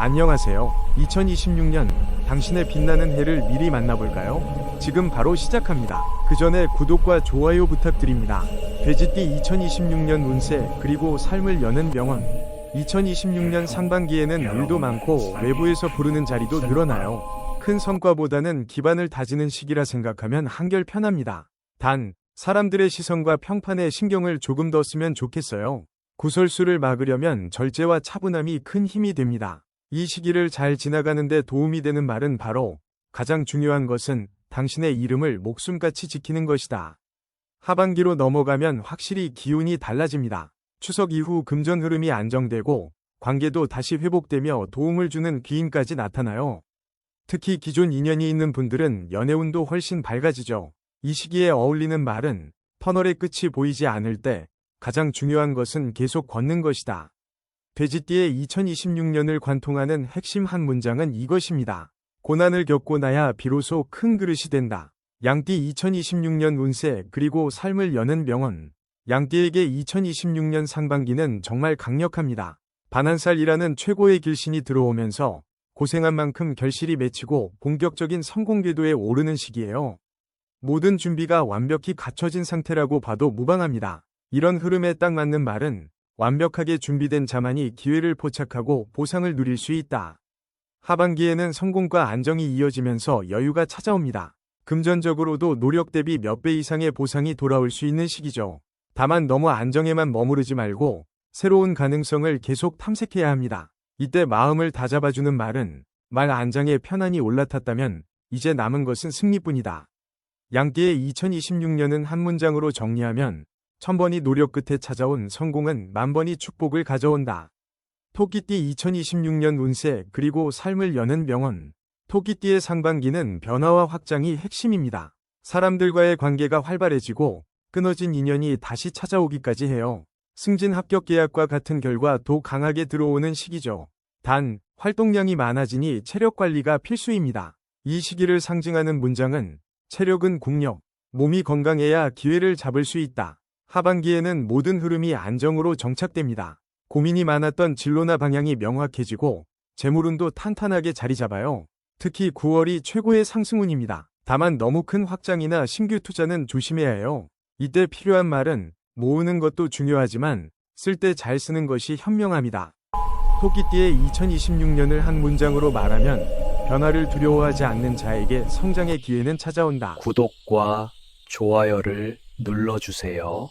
안녕하세요. 2026년 당신의 빛나는 해를 미리 만나볼까요? 지금 바로 시작합니다. 그 전에 구독과 좋아요 부탁드립니다. 돼지띠 2026년 운세 그리고 삶을 여는 명언. 2026년 상반기에는 일도 많고 외부에서 부르는 자리도 늘어나요. 큰 성과보다는 기반을 다지는 시기라 생각하면 한결 편합니다. 단, 사람들의 시선과 평판에 신경을 조금 더 쓰면 좋겠어요. 구설수를 막으려면 절제와 차분함이 큰 힘이 됩니다. 이 시기를 잘 지나가는데 도움이 되는 말은 바로 가장 중요한 것은 당신의 이름을 목숨같이 지키는 것이다. 하반기로 넘어가면 확실히 기운이 달라집니다. 추석 이후 금전 흐름이 안정되고 관계도 다시 회복되며 도움을 주는 귀인까지 나타나요. 특히 기존 인연이 있는 분들은 연애운도 훨씬 밝아지죠. 이 시기에 어울리는 말은 터널의 끝이 보이지 않을 때 가장 중요한 것은 계속 걷는 것이다. 돼지띠의 2026년을 관통하는 핵심 한 문장은 이것입니다. 고난을 겪고 나야 비로소 큰 그릇이 된다. 양띠 2026년 운세 그리고 삶을 여는 명언. 양띠에게 2026년 상반기는 정말 강력합니다. 반한살이라는 최고의 길신이 들어오면서 고생한 만큼 결실이 맺히고 본격적인 성공 궤도에 오르는 시기예요. 모든 준비가 완벽히 갖춰진 상태라고 봐도 무방합니다. 이런 흐름에 딱 맞는 말은 완벽하게 준비된 자만이 기회를 포착하고 보상을 누릴 수 있다. 하반기에는 성공과 안정이 이어지면서 여유가 찾아옵니다. 금전적으로도 노력 대비 몇 배 이상의 보상이 돌아올 수 있는 시기죠. 다만 너무 안정에만 머무르지 말고 새로운 가능성을 계속 탐색해야 합니다. 이때 마음을 다잡아주는 말은 말 안장에 편안히 올라탔다면 이제 남은 것은 승리뿐이다. 양띠의 2026년은 한 문장으로 정리하면 천번이 노력 끝에 찾아온 성공은 만번이 축복을 가져온다. 토끼띠 2026년 운세 그리고 삶을 여는 명언. 토끼띠의 상반기는 변화와 확장이 핵심입니다. 사람들과의 관계가 활발해지고 끊어진 인연이 다시 찾아오기까지 해요. 승진 합격 계약과 같은 결과 더 강하게 들어오는 시기죠. 단, 활동량이 많아지니 체력 관리가 필수입니다. 이 시기를 상징하는 문장은 체력은 국력, 몸이 건강해야 기회를 잡을 수 있다. 하반기에는 모든 흐름이 안정으로 정착됩니다. 고민이 많았던 진로나 방향이 명확해지고 재물운도 탄탄하게 자리 잡아요. 특히 9월이 최고의 상승운입니다. 다만 너무 큰 확장이나 신규 투자는 조심해야 해요. 이때 필요한 말은 모으는 것도 중요하지만 쓸 때 잘 쓰는 것이 현명합니다. 토끼띠의 2026년을 한 문장으로 말하면 변화를 두려워하지 않는 자에게 성장의 기회는 찾아온다. 구독과 좋아요를 눌러주세요.